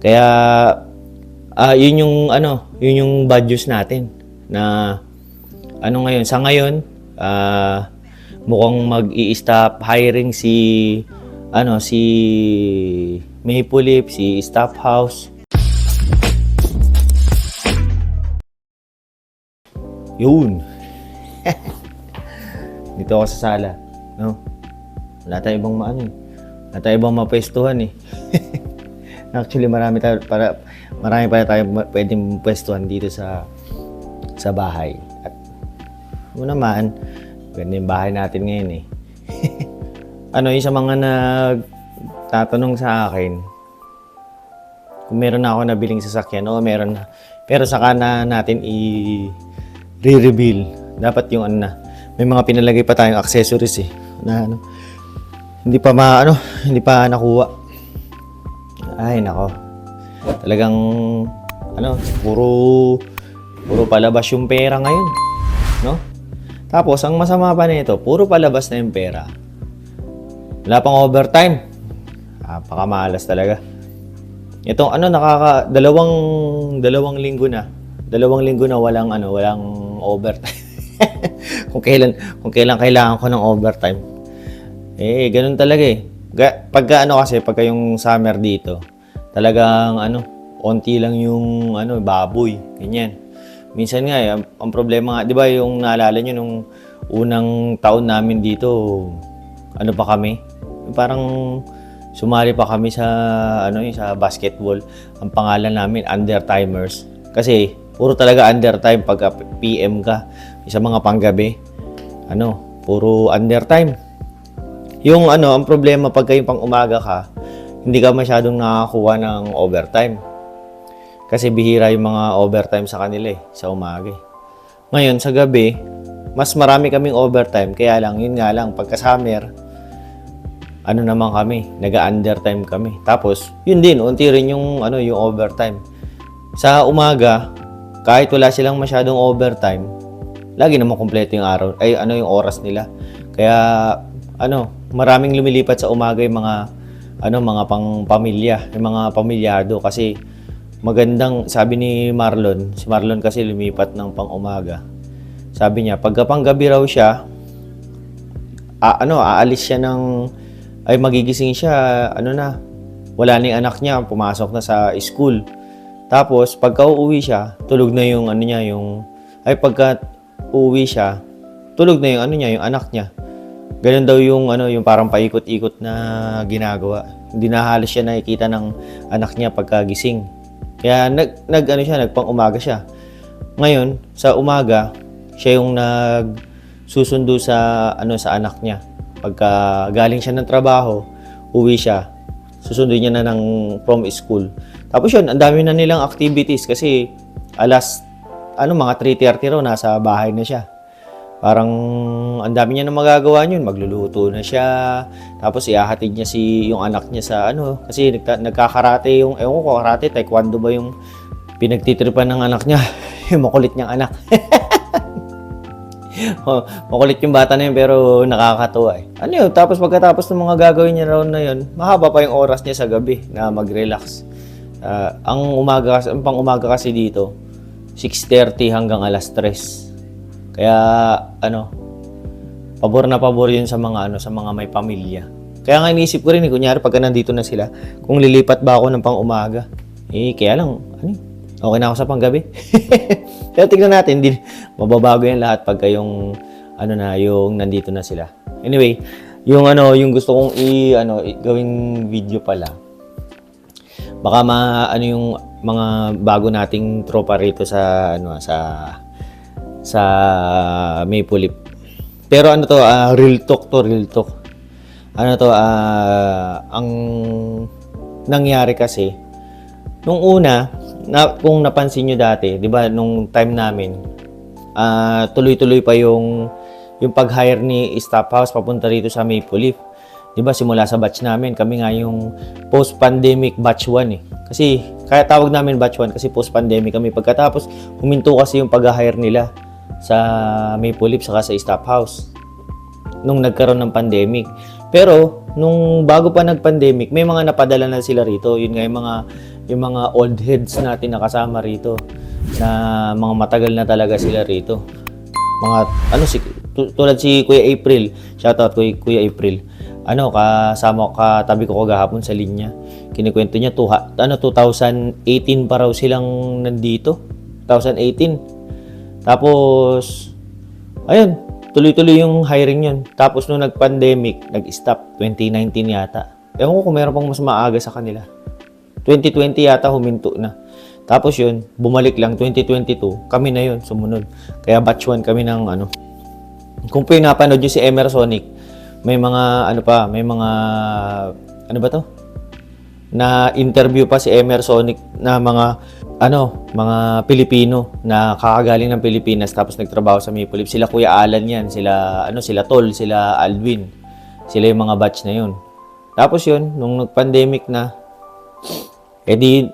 Kaya ah yun yung ano, yun yung bad news natin na ano ngayon, sa ngayon ah mukhang mag-i-stop hiring si ano si Maple Leaf, si Staff House. Yun. Dito ako sa sala, no? Wala tayong ibang maano eh. Wala tayong ibang mapwestuhan eh. Actually, marami tayo para marami pa tayo ma- pwedeng pwestuhan dito sa sa bahay. At mo naman, ganda yung bahay natin ngayon eh. ano, yung sa mga nagtatanong sa akin, kung meron na ako nabiling sasakyan, o meron na. Pero saka na natin i re-reveal. Dapat yung ano na, may mga pinalagay pa tayong accessories eh. Na ano, hindi pa ma, ano, hindi pa nakuha. Ay, nako. Talagang, ano, puro, puro palabas yung pera ngayon. No? Tapos, ang masama pa nito, puro palabas na yung pera. Wala pang overtime. Napakamalas talaga. Itong ano nakaka dalawang dalawang linggo na. Dalawang linggo na walang ano, walang overtime. kung kailan kung kailan kailangan ko ng overtime. Eh, ganun talaga eh. Pagka ano kasi, pagka yung summer dito, talagang ano, onti lang yung ano, baboy, ganyan. Minsan nga, eh, ang, ang problema nga, di ba yung naalala nyo nung unang taon namin dito, ano pa kami? Parang sumali pa kami sa ano yun, sa basketball. Ang pangalan namin Under Timers. Kasi puro talaga under time pagka PM ka sa mga panggabi. Ano, puro under time. Yung ano, ang problema pagka yung pang umaga ka, hindi ka masyadong nakakuha ng overtime. Kasi bihira yung mga overtime sa kanila eh, sa umaga eh. Ngayon, sa gabi, mas marami kaming overtime. Kaya lang, yun nga lang, pagka summer, ano naman kami, nag-undertime kami. Tapos, yun din, unti rin yung, ano, yung overtime. Sa umaga, kahit wala silang masyadong overtime, lagi naman kompleto yung araw, ay ano yung oras nila. Kaya, ano, maraming lumilipat sa umaga yung mga, ano, mga pang pamilya, yung mga pamilyado. Kasi, magandang, sabi ni Marlon, si Marlon kasi lumipat ng pang umaga. Sabi niya, pagka panggabi raw siya, a- ano, aalis siya ng ay magigising siya, ano na, wala na yung anak niya, pumasok na sa school. Tapos, pagka uuwi siya, tulog na yung ano niya, yung, ay pagka uuwi siya, tulog na yung ano niya, yung anak niya. Ganun daw yung ano, yung parang paikot-ikot na ginagawa. Hindi na halos siya nakikita ng anak niya pagka gising. Kaya nag, nag ano siya, nagpang umaga siya. Ngayon, sa umaga, siya yung nag susundo sa ano sa anak niya. Pagka galing siya ng trabaho, uwi siya. Susunod niya na ng from school. Tapos yun, ang dami na nilang activities kasi alas ano mga 3:30 raw nasa bahay na siya. Parang ang dami niya na magagawa niyon, magluluto na siya. Tapos ihahatid niya si yung anak niya sa ano kasi nagka, nagkakarate yung ewan ko karate, taekwondo ba yung pinagtitripan ng anak niya. yung makulit niyang anak. oh, makulit yung bata na yun pero nakakatuwa eh. Ano yun? Tapos pagkatapos ng mga gagawin niya raw na yun, mahaba pa yung oras niya sa gabi na mag-relax. Ah, ang umaga ang pang umaga kasi dito, 6.30 hanggang alas 3. Kaya ano, pabor na pabor yun sa mga ano, sa mga may pamilya. Kaya nga iniisip ko rin, eh, kunyari pagka nandito na sila, kung lilipat ba ako ng pang umaga. Eh, kaya lang, ano yun, okay na ako sa panggabi. Pero tignan natin, din mababago yan lahat pagka yung ano na, yung nandito na sila. Anyway, yung ano, yung gusto kong i ano, i- gawing video pala. Baka ma ano yung mga bago nating tropa rito sa ano sa sa Maple Leaf. Pero ano to, ah, real talk to, real talk. Ano to, ah, ang nangyari kasi nung una, na, kung napansin nyo dati, di ba, nung time namin, ah, tuloy-tuloy pa yung yung pag-hire ni Staff House papunta rito sa Maple Leaf. Di ba, simula sa batch namin, kami nga yung post-pandemic batch 1 eh. Kasi, kaya tawag namin batch 1 kasi post-pandemic kami. Pagkatapos, huminto kasi yung pag-hire nila sa Maple Leaf saka sa Staff House nung nagkaroon ng pandemic. Pero, nung bago pa nag-pandemic, may mga napadala na sila rito. Yun nga yung mga, yung mga old heads natin na kasama rito na mga matagal na talaga sila rito. Mga ano si tu- tulad si Kuya April, shoutout kay Kuya April. Ano kasama katabi ko kagahapon sa linya. Kinikwento niya tuha, ano 2018 pa raw silang nandito. 2018. Tapos ayun, tuloy-tuloy yung hiring yun. Tapos nung nag-pandemic, nag-stop 2019 yata. Ewan ko kung meron pang mas maaga sa kanila. 2020 yata huminto na. Tapos yun, bumalik lang 2022, kami na yun, sumunod. Kaya batch 1 kami ng ano. Kung po yung napanood nyo si Emersonic, may mga ano pa, may mga ano ba to? Na interview pa si Emersonic na mga ano, mga Pilipino na kakagaling ng Pilipinas tapos nagtrabaho sa Maple Leaf. Sila Kuya Alan yan, sila ano, sila Tol, sila Alvin. Sila yung mga batch na yun. Tapos yun, nung nag-pandemic na, edi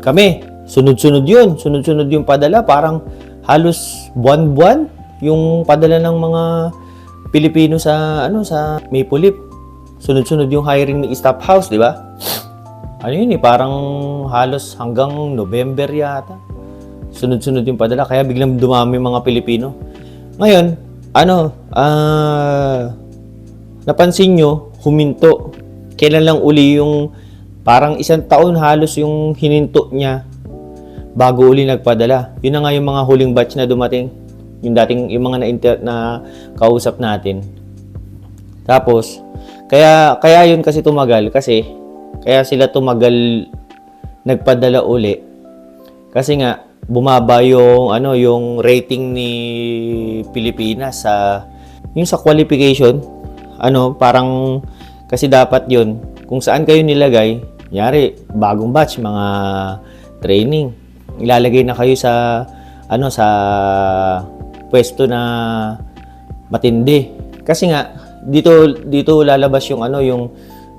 kami, sunod-sunod yun. Sunod-sunod yung padala. Parang halos buwan-buwan yung padala ng mga Pilipino sa ano sa Maple Leaf. Sunod-sunod yung hiring ni Staff House, di ba? Ano yun eh, parang halos hanggang November yata. Sunod-sunod yung padala, kaya biglang dumami mga Pilipino. Ngayon, ano, ah, napansin nyo, huminto. Kailan lang uli yung parang isang taon halos yung hininto niya bago uli nagpadala. Yun na nga yung mga huling batch na dumating. Yung dating, yung mga na, na kausap natin. Tapos, kaya, kaya yun kasi tumagal kasi, kaya sila tumagal nagpadala uli. Kasi nga, bumaba yung, ano, yung rating ni Pilipinas sa, yung sa qualification, ano, parang, kasi dapat yun, kung saan kayo nilagay, yari, bagong batch, mga training, ilalagay na kayo sa, ano, sa pwesto na matindi. Kasi nga, dito, dito lalabas yung, ano, yung,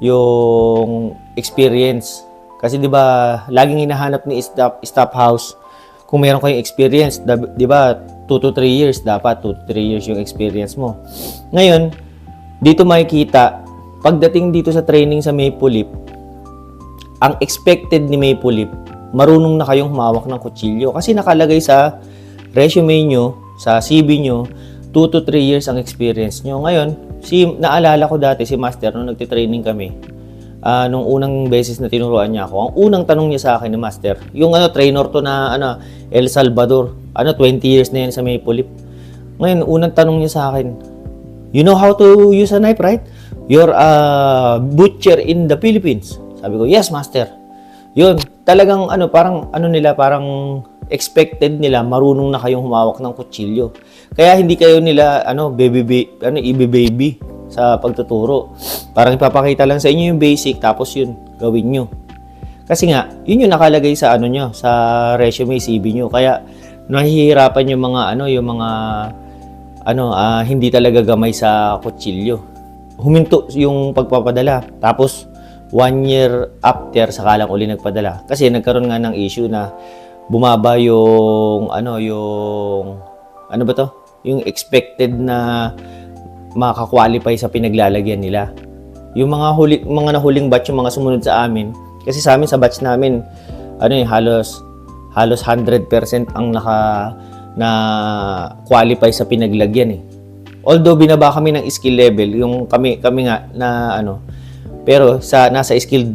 yung experience. Kasi 'di ba, laging hinahanap ni staff, staff house kung meron kayong experience, 'di ba, 2 to 3 years dapat 2 to 3 years yung experience mo. Ngayon, dito makikita pagdating dito sa training sa Maple Leaf, ang expected ni Maple Leaf, marunong na kayong humawak ng kutsilyo kasi nakalagay sa resume nyo, sa CV nyo, 2 to 3 years ang experience nyo. Ngayon, si naalala ko dati si Master nung nagte-training kami, ah nung unang beses na tinuruan niya ako, ang unang tanong niya sa akin ni Master, yung ano, trainer to na ano, El Salvador, ano, 20 years na yan sa Maple Leaf. Ngayon, unang tanong niya sa akin, you know how to use a knife, right? You're a butcher in the Philippines. Sabi ko, yes, Master. Yun, talagang ano, parang ano nila, parang expected nila marunong na kayong humawak ng kutsilyo. Kaya hindi kayo nila ano, baby, baby ano, ibe-baby sa pagtuturo. Parang ipapakita lang sa inyo yung basic tapos yun gawin nyo. Kasi nga, yun yung nakalagay sa ano nyo, sa resume CV nyo. Kaya nahihirapan yung mga ano, yung mga ano, ah, hindi talaga gamay sa kutsilyo. Huminto yung pagpapadala. Tapos one year after saka lang uli nagpadala. Kasi nagkaroon nga ng issue na bumaba yung ano, yung ano ba to? Yung expected na makakwalify sa pinaglalagyan nila. Yung mga huli, mga nahuling batch yung mga sumunod sa amin, kasi sa amin sa batch namin ano eh halos halos 100% ang naka na qualify sa pinaglagyan eh. Although binaba kami ng skill level, yung kami kami nga na ano, pero sa nasa skill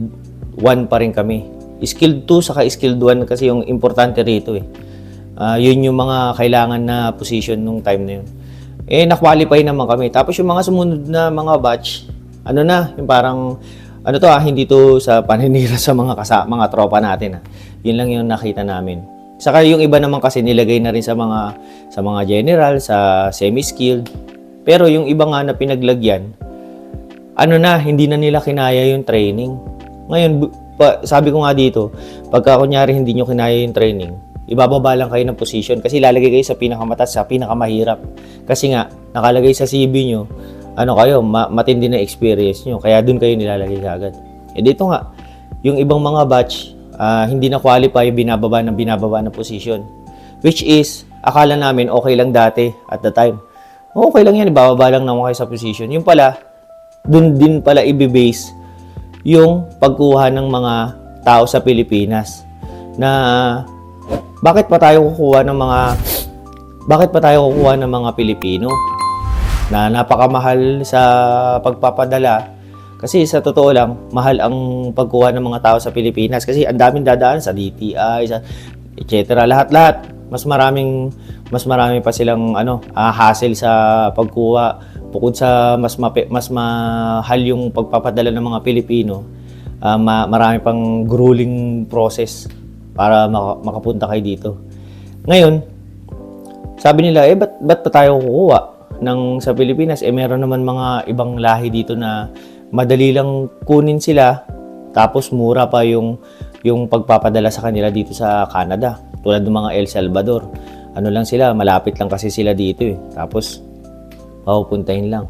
1 pa rin kami. Skill 2 saka skill 1 kasi yung importante rito eh. Ah, yun yung mga kailangan na position nung time na yun. Eh, na-qualify naman kami. Tapos yung mga sumunod na mga batch, ano na, yung parang, ano to ah, hindi to sa paninira sa mga kasa, mga tropa natin ah. Yun lang yung nakita namin. Saka yung iba naman kasi nilagay na rin sa mga sa mga general, sa semi-skilled. Pero yung iba nga na pinaglagyan, ano na, hindi na nila kinaya yung training. Ngayon, sabi ko nga dito, pagka kunyari hindi nyo kinaya yung training, ibababa lang kayo ng position kasi lalagay kayo sa pinakamataas, sa pinakamahirap. Kasi nga, nakalagay sa CV nyo, ano kayo, ma- matindi na experience nyo, kaya dun kayo nilalagay agad. Eh dito nga, yung ibang mga batch, ah, hindi na qualify, binababa ng binababa ng position. Which is, akala namin okay lang dati at the time. Okay lang yan, ibababa lang naman kayo sa position. Yung pala, dun din pala i-base yung pagkuha ng mga tao sa Pilipinas. na bakit pa tayo kukuha ng mga bakit pa tayo kukuha ng mga Pilipino? Na napakamahal sa pagpapadala. Kasi sa totoo lang mahal ang pagkuha ng mga tao sa Pilipinas. Kasi ang daming dadaan sa DTI sa etc lahat-lahat. Mas maraming mas marami pa silang ano ah, hassle sa pagkuha. Bukod sa mas mape, mas mahal yung pagpapadala ng mga Pilipino ah, ma- marami pang grueling process para maka- makapunta kayo dito ngayon sabi nila, eh, ba't, ba't pa tayo kukuha ng sa Pilipinas? Eh, meron naman mga ibang lahi dito na madali lang kunin sila, tapos mura pa yung, yung pagpapadala sa kanila dito sa Canada. Tulad ng mga El Salvador. Ano lang sila, malapit lang kasi sila dito eh. Tapos, papupuntahin lang.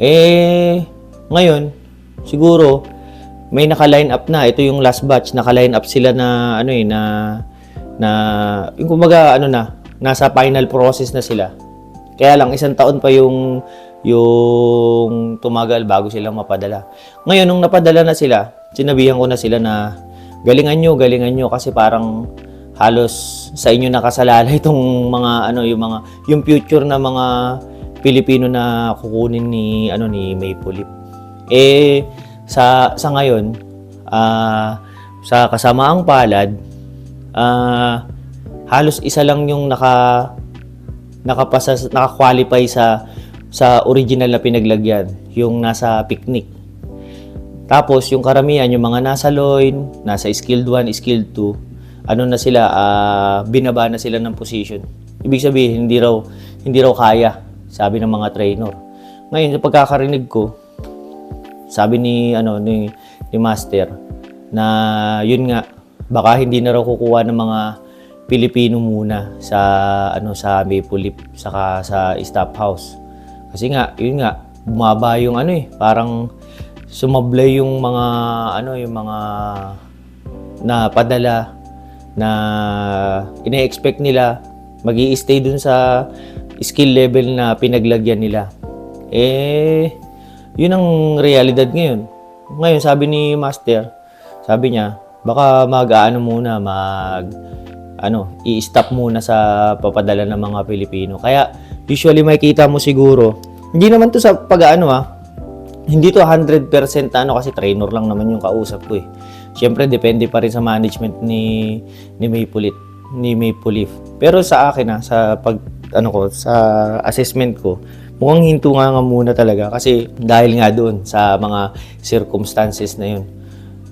Eh, ngayon, siguro, may naka-line up na. Ito yung last batch, naka-line up sila na, ano eh, na, na, yung kumbaga, ano na, nasa final process na sila. Kaya lang, isang taon pa yung, yung tumagal bago sila mapadala. Ngayon, nung napadala na sila, sinabihan ko na sila na, galingan nyo, galingan nyo, kasi parang halos sa inyo nakasalalay itong mga, ano, yung mga, yung future na mga Pilipino na kukunin ni, ano, ni Maple Leaf. Eh, sa, sa ngayon, ah, sa kasamaang palad, ah, halos isa lang yung naka nakapasa naka-qualify sa sa original na pinaglagyan, yung nasa picnic. Tapos yung karamihan, yung mga nasa loin, nasa skilled 1, skilled 2, ano na sila, ah, binaba na sila ng position. Ibig sabihin, hindi raw hindi raw kaya, sabi ng mga trainer. Ngayon, sa pagkakarinig ko, sabi ni ano ni, ni master na yun nga baka hindi na raw kukuha ng mga Pilipino muna sa ano sa Maple Leaf saka sa staff house. Kasi nga, yun nga, bumaba yung ano eh, parang sumablay yung mga ano yung mga na padala na ine-expect nila mag stay dun sa skill level na pinaglagyan nila. Eh, yun ang realidad ngayon. Ngayon, sabi ni Master, sabi niya, baka mag-ano muna, mag ano, i-stop muna sa papadala ng mga Pilipino. Kaya usually makikita mo siguro, hindi naman to sa pag-ano ah, hindi to 100% ano kasi trainer lang naman yung kausap ko eh. Siyempre depende pa rin sa management ni ni Maple ni Maple Leaf. Pero sa akin ah, sa pag ano ko, sa assessment ko, mukhang hinto nga nga muna talaga kasi dahil nga doon sa mga circumstances na yun.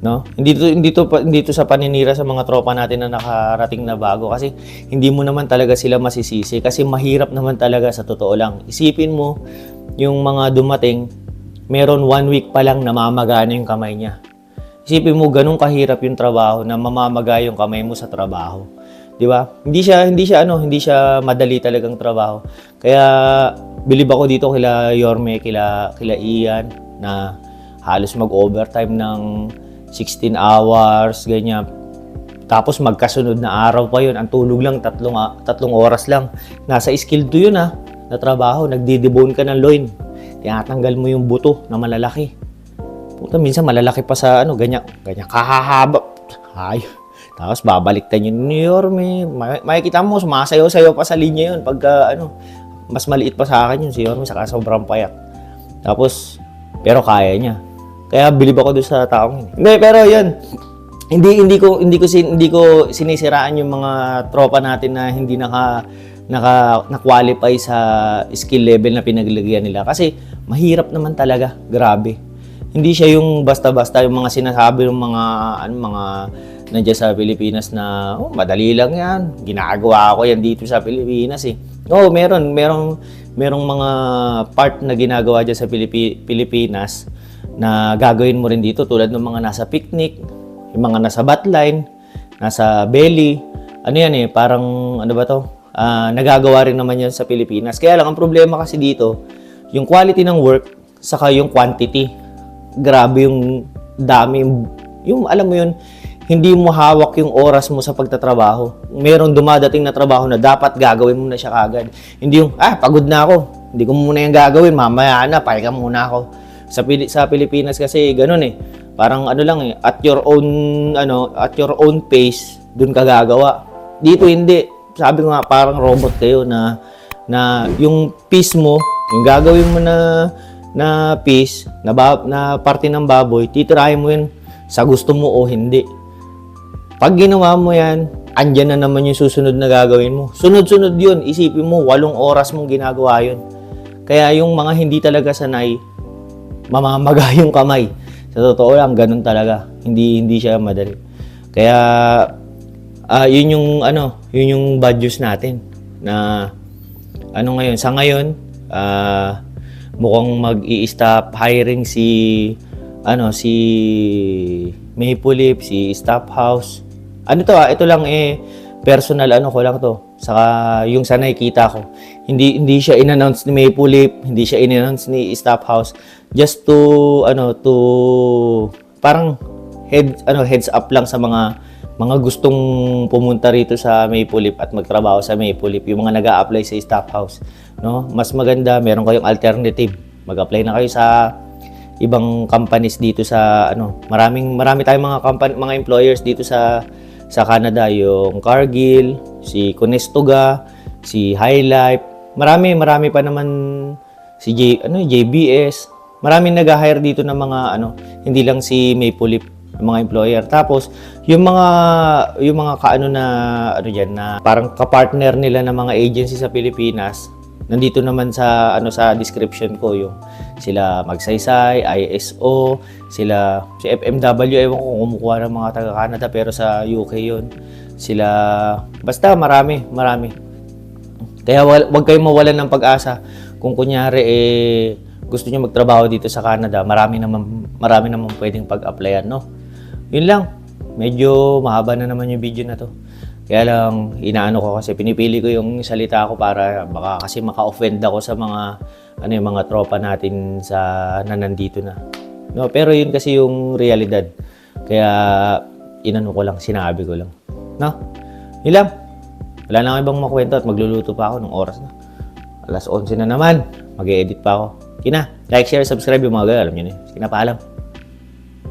No? Hindi to hindi to hindi to sa paninira sa mga tropa natin na nakarating na bago kasi hindi mo naman talaga sila masisisi kasi mahirap naman talaga sa totoo lang. Isipin mo yung mga dumating meron one week pa lang namamagana yung kamay niya. Isipin mo ganun kahirap yung trabaho na mamamaga yung kamay mo sa trabaho. 'Di ba? Hindi siya hindi siya ano, hindi siya madali talagang trabaho. Kaya bilib ako dito kila Yorme, kila kila Ian na halos mag-overtime ng 16 hours, ganyan. Tapos magkasunod na araw pa yun. Ang tulog lang, tatlong, a- tatlong oras lang. Nasa skill 2 yun ha, na trabaho. Nagdidebone ka ng loin. Tinatanggal mo yung buto na malalaki. Puta, minsan malalaki pa sa ano, ganyan, ganyan kahahaba. Ay, tapos babaliktad yun ni Yorme. May- Makikita mo, sumasayaw-sayaw pa sa linya yun. Pagka, ano, mas maliit pa sa akin yun si Yorme, saka sobrang payat. Tapos, pero kaya niya. Kaya bilib ako doon sa taong yun. Hindi, pero yun. Hindi hindi ko hindi ko sin, hindi ko sinisiraan yung mga tropa natin na hindi naka naka na-qualify sa skill level na pinaglagyan nila kasi mahirap naman talaga, grabe. Hindi siya yung basta-basta yung mga sinasabi ng mga ano mga nandiyan sa Pilipinas na oh, madali lang 'yan. Ginagawa ko 'yan dito sa Pilipinas eh. Oo, meron merong merong mga part na ginagawa diyan sa Pilipi- Pilipinas na gagawin mo rin dito tulad ng mga nasa picnic, yung mga nasa batline, nasa belly. Ano yan eh, parang ano ba to? Ah, nagagawa rin naman yan sa Pilipinas. Kaya lang ang problema kasi dito, yung quality ng work saka yung quantity. Grabe yung dami, yung alam mo yun, hindi mo hawak yung oras mo sa pagtatrabaho. Meron dumadating na trabaho na dapat gagawin mo na siya kagad. Hindi yung, ah, pagod na ako. Hindi ko muna yung gagawin, mamaya na, pahinga muna ako. Sa sa Pilipinas kasi ganun eh. Parang ano lang eh, at your own ano, at your own pace, doon ka gagawa. Dito hindi. Sabi ko nga parang robot kayo na na yung piece mo, yung gagawin mo na na piece, na, ba, na parte ng baboy, titirahin mo yun sa gusto mo o hindi. Pag ginawa mo yan, andyan na naman yung susunod na gagawin mo. Sunod-sunod yun. Isipin mo, walong oras mong ginagawa yun. Kaya yung mga hindi talaga sanay, mamamaga yung kamay. Sa totoo lang, ganun talaga. Hindi hindi siya madali. Kaya ah yun yung ano, yun yung bad news natin na ano ngayon, sa ngayon, ah mukhang mag-i-stop hiring si ano si Maple Leaf, si Staff House. Ano to ah, ito lang eh personal ano ko lang to. Saka yung sa nakikita ko, hindi hindi siya in-announce ni Maple Leaf, hindi siya in-announce ni Staff House just to ano to parang head ano heads up lang sa mga mga gustong pumunta rito sa Maple Leaf at magtrabaho sa Maple Leaf, yung mga nag apply sa Staff House, no? Mas maganda, meron kayong alternative. Mag-apply na kayo sa ibang companies dito sa ano, maraming marami tayong mga company, mga employers dito sa sa Canada, yung Cargill, si Conestoga, si Highlife. Marami, marami pa naman si J, ano, JBS. Maraming nag-hire dito ng mga ano, hindi lang si Maple Leaf yung mga employer. Tapos, yung mga yung mga kaano na ano diyan na parang ka-partner nila ng mga agency sa Pilipinas, nandito naman sa ano sa description ko yung sila Magsaysay, ISO, sila si FMW ewan ko kumukuha ng mga taga Canada pero sa UK yon sila basta marami marami. Kaya wal, wag kayong mawalan ng pag-asa. Kung kunyari eh gusto niyo magtrabaho dito sa Canada marami naman marami naman pwedeng pag-applyan no? Yun lang. Medyo mahaba na naman yung video na to kaya lang, inaano ko kasi pinipili ko yung salita ko para baka kasi maka-offend ako sa mga ano yung mga tropa natin sa na nandito na. No, pero yun kasi yung realidad. Kaya inano ko lang, sinabi ko lang. No? Lang. Wala na akong ibang makwento at magluluto pa ako ng oras na. Alas 11 na naman. mag edit pa ako. Kina, like, share, subscribe yung mga girl. Alam nyo na yun. Sige na, paalam.